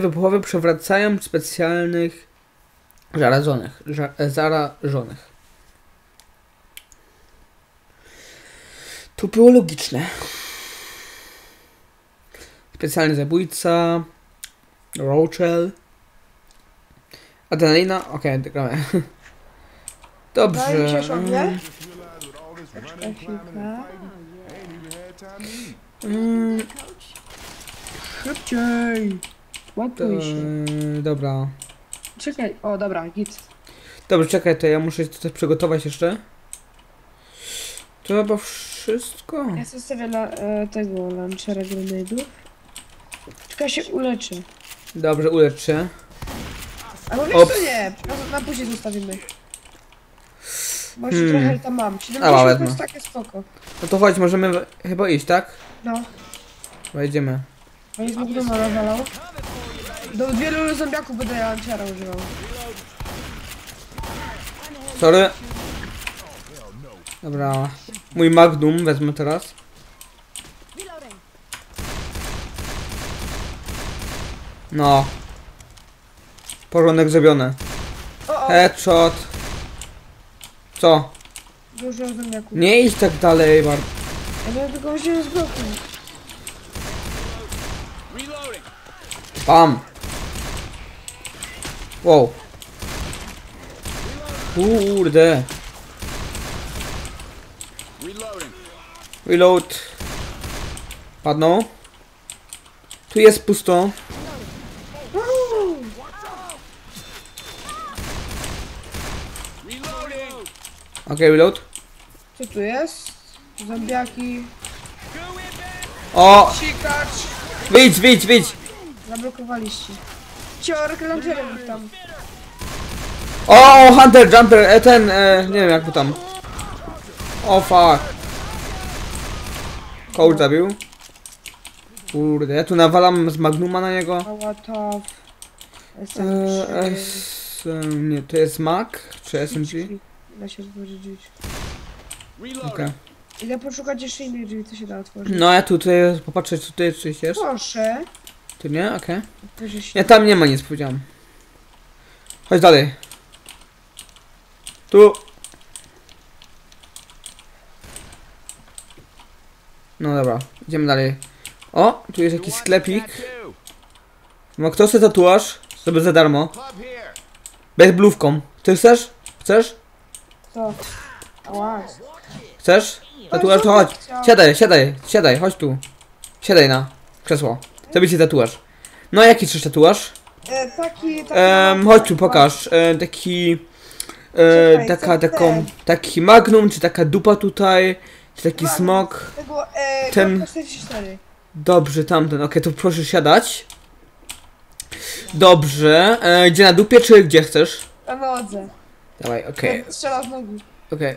wybuchowe przewracają specjalnych zarażonych. Ża e, zarażonych. To było logiczne. Specjalny zabójca. Rochelle. Adrenalina. Okej, okay, gramy. Dobrze. Mm, Szybciej! Łapuj się. e, Dobra. Czekaj, o dobra, git. Dobrze, czekaj, to ja muszę coś przygotować jeszcze. To chyba wszystko. Ja zostawię la, e, tego launchera grenade'ów. Czekaj, się uleczy. Dobrze, ulecz się. Albo wiesz co, nie, na, na później zostawimy. Bo jeszcze Hmm. trochę tam mam. A, 70 to jest takie spoko. No to chodź, możemy w- chyba iść, tak? No, Wejdziemy. bo jest mógł nawalał. Do wielu zombiaków będę launchera używał. Sorry. Dobra. Mój magnum wezmę teraz. No. Porządek zrobiony. O, o, Headshot. Co? dużo zombiaków. Nie idź tak dalej, Bar. Ja tylko wziąć z bloku. Bam. Wow. Kurde. Reload. Padną. Tu jest pusto. Okej, reload. Co tu jest? Zombiaki. O! Wyjdź, wyjdź, wyjdź! Zablokowaliście. Ciorek launcherem ich tam. O, Hunter, Jumper, e, ten, e, nie wiem jak mu tam. O, fuck. Coach zabił. Kurde, ja tu nawalam z Magnuma na niego. Mała to. E, S, nie, to jest Mac, czy SMG? Da się otworzyć. Okej. Idę poszukać jeszcze innych drzwi, co się da otworzyć. No, ja tutaj popatrzę, tutaj coś jest. Proszę. Tu nie? Okej. Nie, tam nie ma nic, powiedziałem. Chodź dalej. Tu. No dobra, idziemy dalej. O, tu jest jakiś sklepik. No kto chce tatuaż? Zrobię za darmo. Bez blówką. Ty chcesz? Chcesz? Co? Ała. Chcesz? Tatuaż to chodź. Siadaj, siadaj, siadaj, chodź tu. Siadaj na krzesło. Zrobię ci tatuaż. No jaki chcesz tatuaż? E, taki, taki Um, chodź tu, pokaż. E, taki. E, Czekaj, taka, co taką. Taki magnum, czy taka dupa tutaj, czy taki smok. Tego, e, Ten- Ten... 44. Dobrze, tamten. Okej, to proszę siadać. Dobrze. E, gdzie na dupie, czy gdzie chcesz? Na nodze. Dawaj, okej, Strzela z nogi. okej.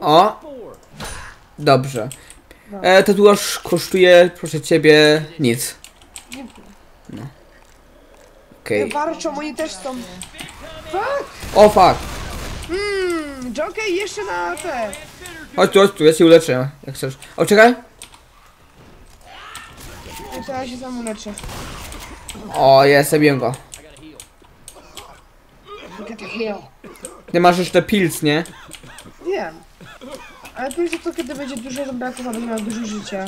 O! Dobrze. No. E, tatuaż kosztuje, proszę ciebie, nic. Dziękuję. Okej. Warczą, oni też są. Fuck! O, fuck. Mmm, Jockey jeszcze na te. Chodź tu, chodź tu, ja cię uleczę, jak chcesz. O, czekaj. Ja teraz się sam uleczę. O, jest, zabiłem go. Get the heal. Ty masz jeszcze pilc, nie? Wiem. Ale później to kiedy będzie dużo zombiaków, a będzie miał dużo życia.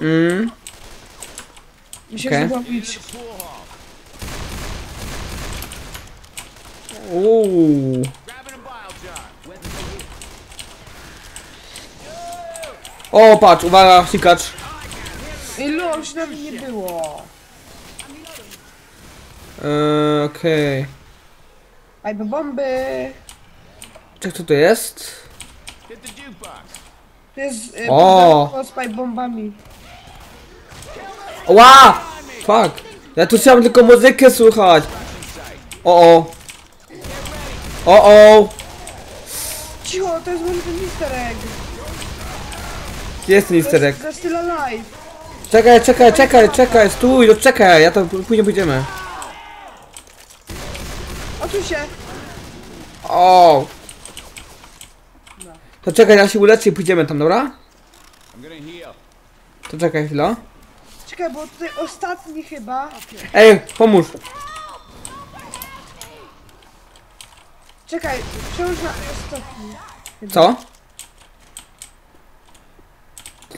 Mm. Okej. że zrobić. Uuu. O, patrz, uwaga, sikacz. I lo, już nawet nie było. Eee, okej. Pipe bomby. Czek, co to jest? To jest y, O! pipe bombami. Ła! Fuck. Ja tu chciałem tylko muzykę słuchać. O, o. O, o. Cicho, to jest może ten easter egg. Jest ten easter To egg? jest, to still alive. Czekaj, czekaj, czekaj, czekaj, stój, no czekaj, ja to później pójdziemy. O tu się. O. To czekaj, ja się uleczę i pójdziemy tam, dobra? To czekaj chwilę. Czekaj, bo tutaj ostatni chyba. Ej, pomóż. Czekaj, przełóż na ostatni. Co?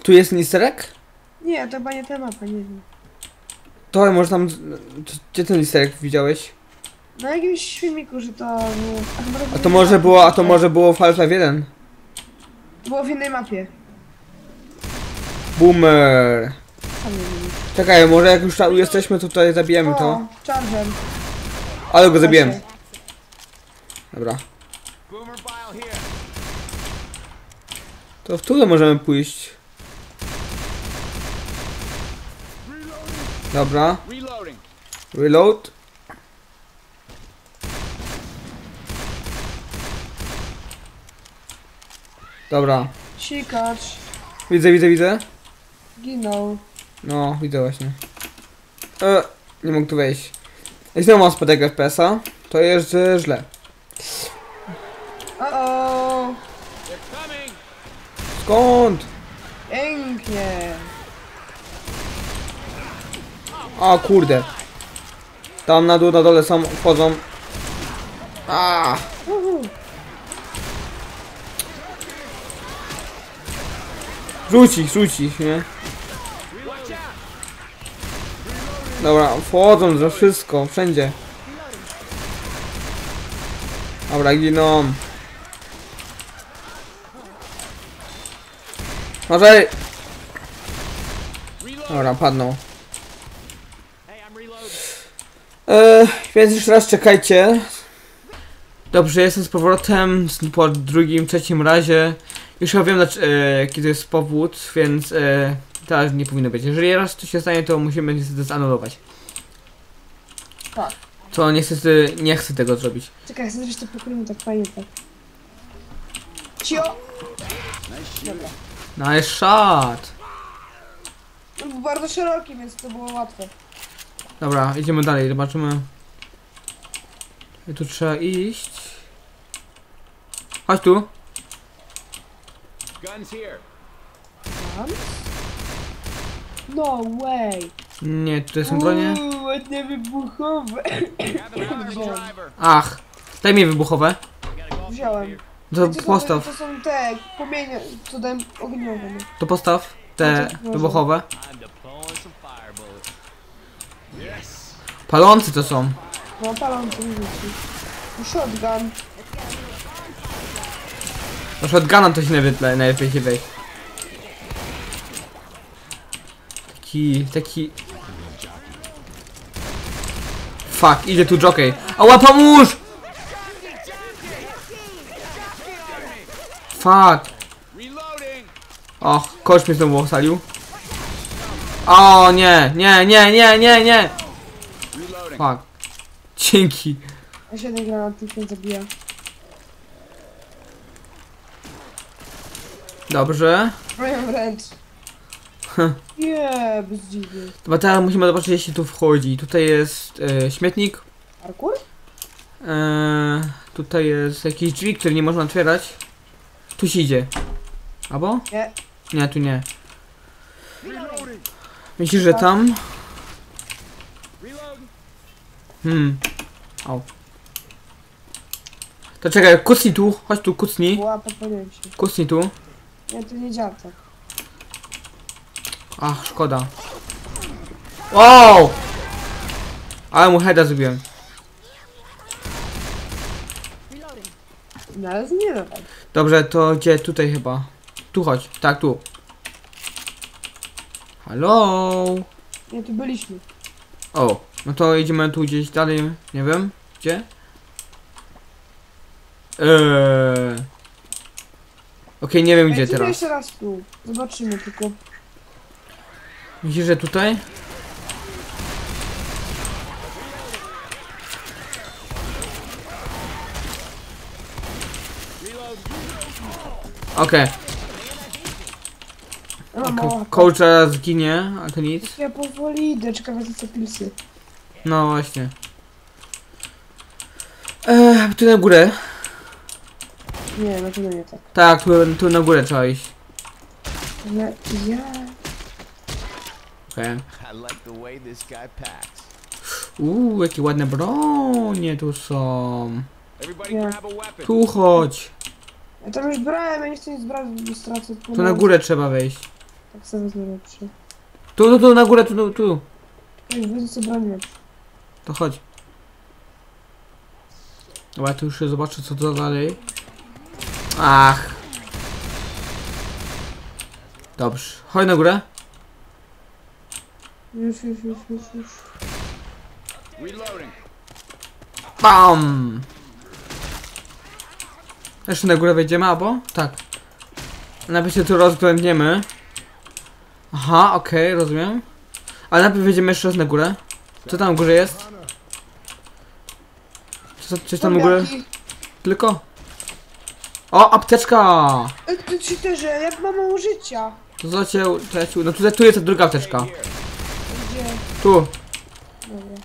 Tu jest listerek? Nie, to chyba nie ta mapa, nie wiem. To może tam... Gdzie ten listerek widziałeś? Na jakimś filmiku, że to było... A, chyba A to może było, a to może było w Half-Life 1. Było w innej mapie. Boomer. Czekaj, może jak już tu jesteśmy, to tutaj zabijemy to. Charger. Ale go zabiłem. Dobra. To w tyle możemy pójść. Dobra. Reload. Dobra. Sikacz. Widzę, widzę, widzę. Ginął. No, widzę właśnie. E, nie mogę tu wejść. I znowu mam spadek FPS-a. To jest e, źle. O, o, They're coming. Skąd? pięknie. A kurde. Tam na dół, na dole są, wchodzą. A. Rzuć ich, rzuć ich, nie? Dobra, wchodzą za wszystko, wszędzie. Dobra, giną. Może. Dobra, padną. Hey, I'm reloading. E, więc jeszcze raz czekajcie. Dobrze, jestem z powrotem po drugim, trzecim razie. Już ja wiem, e, to jest powód, więc e, teraz nie powinno być. Jeżeli raz to się stanie, to musimy niestety zanulować. Tak. To niestety nie chcę tego zrobić. Czekaj, chcę to pokrymy tak fajnie, tak. Cio! Dobra. Nice shot! On był bardzo szeroki, więc to było łatwe. Dobra, idziemy dalej, zobaczymy. I tu trzeba iść. Chodź tu. Guns here. Tam? No way! Nie, tutaj są bronie. Uuu, ładnie wybuchowe. Ach, daj mi wybuchowe. Wziąłem. To Wiecie, postaw, To są te płomienie, cudem ogniowe. nie? to postaw te wybuchowe. Palący to są. No palący mi rzuci. Shotgun. Do shotguna to się najlepiej, najlepiej się wejść. Taki, taki... Fuck, idzie tu jockey. Ała, pomóż! Fuck. Och, kosz mnie znowu ocalił. O nie, nie, nie, nie, nie, nie! Fuck. Dzięki. A się jeden granat tylko zabija. Dobrze. Moją wręcz. Nie, bez dziwy. Chyba teraz musimy zobaczyć, jeśli tu wchodzi. Tutaj jest e, śmietnik. Parkour? Eee, tutaj jest jakieś drzwi, które nie można otwierać. Tu się idzie. Albo? Nie. Nie, tu nie. Myślisz, że tam? Hmm. Au. To czekaj, kucnij tu. Chodź tu, kucnij. Była, podpaliłem się. Kucnij tu. Nie, to nie działa tak. Ach, szkoda. Wow! Ale mu heada zrobiłem. No ale nie da tak. Dobrze, to gdzie? Tutaj chyba. Tu chodź. Tak, tu. Halo? Nie, tu byliśmy. O, no to idziemy tu gdzieś dalej, nie wiem, gdzie? Eee. Okej, nie wiem gdzie teraz. jeszcze raz tu. Zobaczymy tylko. Myślisz, że tutaj? Okej, okay. coach zaraz zginie, a to nic. Ja powoli idę, czekam na te pilsy. No właśnie. Eee, tu na górę. Nie, na pewno nie tak. Tak, tu, tu na górę trzeba iść. Ale ja... Okej. Uuu, jakie ładne bronie tu są. Tu chodź. Ja tam już brałem, ja nie chcę nic brać, bo stracę. Tu na górę trzeba wejść. Tak sobie wezmę lepszy. Tu, tu, tu, na górę, tu, tu, tu. Ej, wezmę sobie broń. To chodź. Dobra, tu już zobaczę co to dalej. Ach. Dobrze. Chodź na górę. Już, już, już, już, już. Bam! Jeszcze na górę wejdziemy, albo? Tak. Najpierw się tu rozglądniemy. Aha, okej, rozumiem. Ale najpierw wejdziemy jeszcze raz na górę. Co tam na górze jest? Co, coś tam górę? Zombiaki. Tylko? O, apteczka! Ej, ty cheaterze, jak mam mało życia? To co cię utracił? No tutaj, tu jest ta druga apteczka. Gdzie? Tu. Dobra.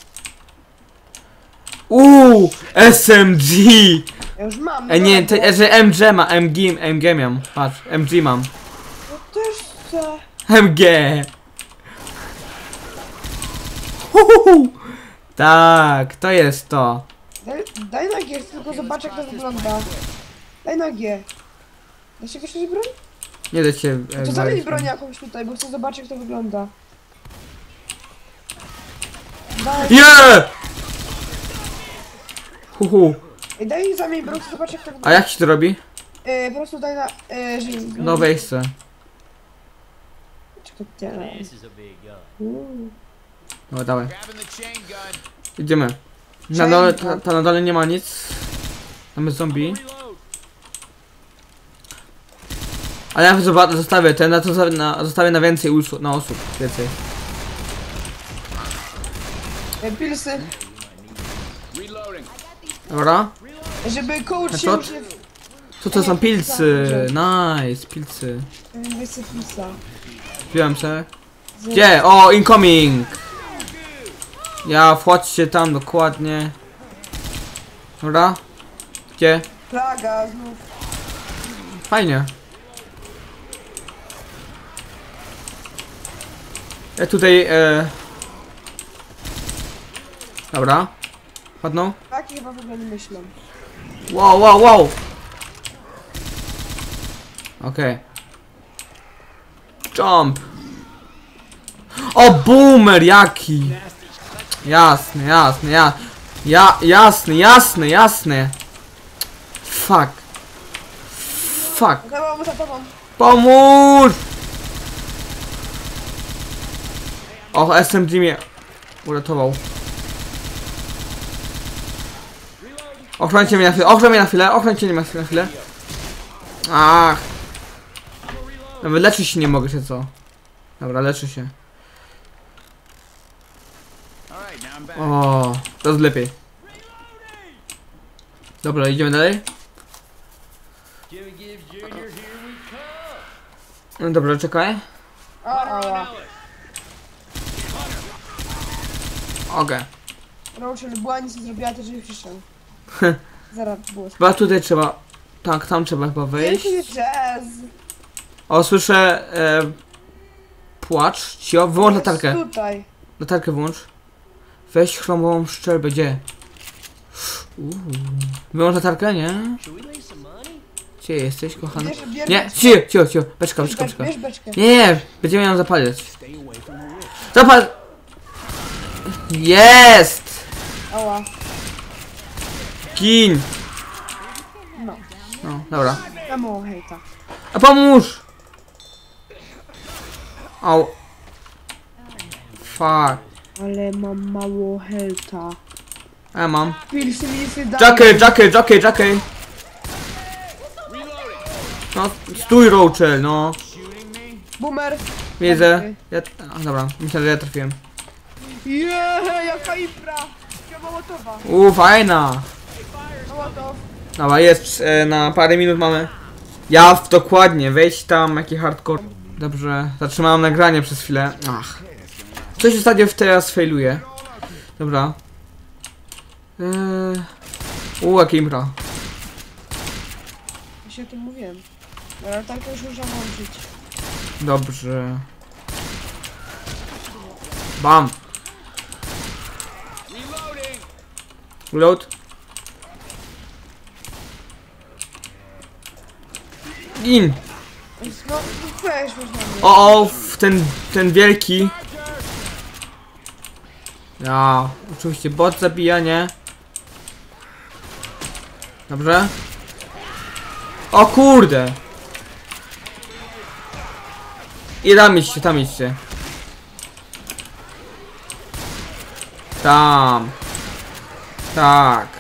Uuu, SMG! Ja już mam. E nie, dobra. to, że MG ma, MG, MG mam. Patrz, MG mam. No też chcę. MG! Huhuhu. Tak, to jest to. Daj, daj na G, chcę tylko zobaczę jak to wygląda. Daj na G. Da się wyszedć broń? Nie da się. e, To zamień walić. broń jakąś tutaj, bo chcę zobaczyć jak to wygląda. Daj, Nie! Huhu. Ej, daj zamień broń, chcę zobaczyć jak to A wygląda. jak się to robi? E, po prostu daj na... E, że... No se. Czekaj, a. Uuu. No dawaj. Idziemy. Na dole, ta, ta na dole nie ma nic. Jest zombie. Ale ja zobaczę, zostawię ten, na to za- na, zostawię na więcej usług, na osób. Więcej. E, pilsy. Dobra. Żeby coach się Headshot? już nie... Co to są pilcy? Nice, pilcy. Pilsa. Wziąłem se. Gdzie? O, incoming! Ja, wchodźcie tam dokładnie. Dobra. Gdzie? Plaga, znów. Fajnie. Ja tutaj, e... Dobra. Padną? Taki chyba w ogóle nie myślą. Wow, wow, wow! Okej. Jump! O, boomer jaki! Jasny, jasny, ja... Ja, jasny, jasny, jasny! Fuck. Fuck. Za tobą, za tobą. Pomóż! Och, SMG mnie uratował. Ochrońcie mnie na chwilę, ochroń mnie na chwilę, ochrońcie mnie na chwilę, na chwilę. Ach. Nawet leczyć się nie mogę, się co? Dobra, leczę się. O, to jest lepiej. Dobra, idziemy dalej. No Dobra, czekaj. Okej. Rochelle była nic nie zrobiła, to żeby przyszedł. Zaraz było. Chyba tutaj trzeba... Tak, tam trzeba chyba wejść. Jazz. O, słyszę e, płacz. Cio, wyłącz latarkę. Tutaj. Latarkę wyłącz. Weź chromową szczelbę, gdzie? Uuu. Wyłącz latarkę, nie? Gdzie jesteś, kochany? Nie, cio, cio, cio. Beczka, beczka, be- beczka. Nie, nie, będziemy ją zapalić. Zapal! Jest! Gin! No. No, dobra. A pomóż! Au. Fuck. Ale mam mało hejta. A ja mam. Pilsy mi Jackej. Reloading. No, stój, Rochel, no. Boomer. Widzę. Ja, a, dobra, myślę, że ja trafiłem. Jeee, jaka impra. Mołotowa. Uuu, fajna. Mołotow. Dobra, jest e, na parę minut mamy. Ja w dokładnie, wejdź tam, jaki hardcore. Dobrze, zatrzymałem nagranie przez chwilę. Ach. Coś ostatnio w teraz failuje. Dobra. Eee... Uuu, jakie impra. Ja się o tym mówiłem. Ale latarkę już muszę włączyć. Dobrze. Bam. Reload. In. No, można mnie. O, o, w ten, ten wielki. Ja, oczywiście bot zabija, nie? Dobrze. O kurde. I tam idźcie, tam idźcie. Tam. Tak.